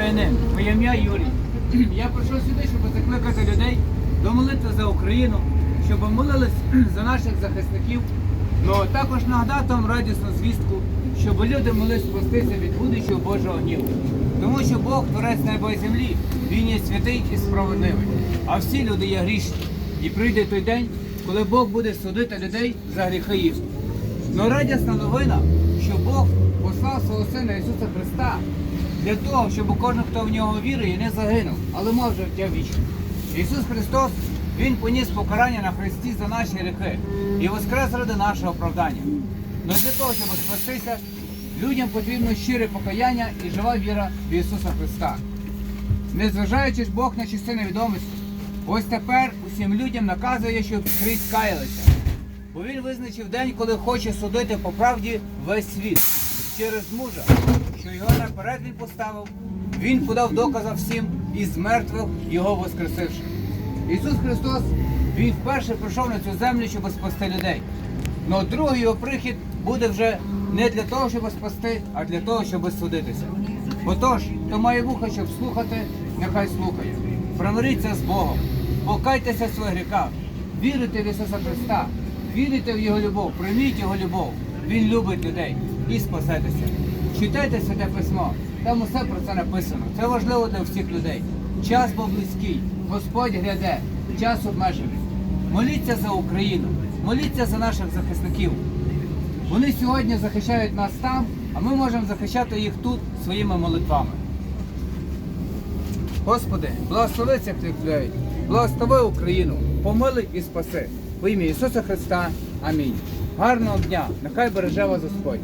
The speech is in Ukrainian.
Моє ім'я Юрій. Я прийшов сюди, щоб закликати людей до молитви за Україну, щоб молились за наших захисників. Ну також нагадати вам радісну звістку, щоб люди могли спастися від будущого Божого гніву. Тому що Бог, творець неба і землі, він є святий і справедливий. А всі люди є грішні. І прийде той день, коли Бог буде судити людей за гріхи їх. Но радісна новина, що Бог послав свого Сина Ісуса Христа для того, щоб кожен, хто в нього вірує, не загинув, але мав життя вічне. Ісус Христос, Він поніс покарання на Христі за наші гріхи і воскрес ради нашого оправдання. Но для того, щоб спастися, людям потрібно щире покаяння і жива віра в Ісуса Христа. Незважаючи Бог на часи невідомості, ось тепер усім людям наказує, щоб скрізь каялися. Бо він визначив день, коли хоче судити по правді весь світ через мужа, що його наперед він поставив. Він подав доказа всім і з мертвих його воскресивши. Ісус Христос, Він вперше прийшов на цю землю, щоб спасти людей. Но другий його прихід буде вже не для того, щоб спасти, а для того, щоб судитися. Отож, хто має вуха, щоб слухати, нехай слухає. Примиріться з Богом, покайтеся в своїх гріхах, вірите в Ісуса Христа, вірите в Його любов, прийміть Його любов. Він любить людей і спасетеся. Читайте Святе Письмо, там усе про це написано. Це важливо для всіх людей. Час був близький, Господь гляде, час обмежений. Моліться за Україну, моліться за наших захисників. Вони сьогодні захищають нас там, а ми можемо захищати їх тут своїми молитвами. Господи, благослови цих людей, благослови Україну, помили і спаси. В ім'я Ісуса Христа. Амінь. Гарного дня! Нехай береже вас Господь.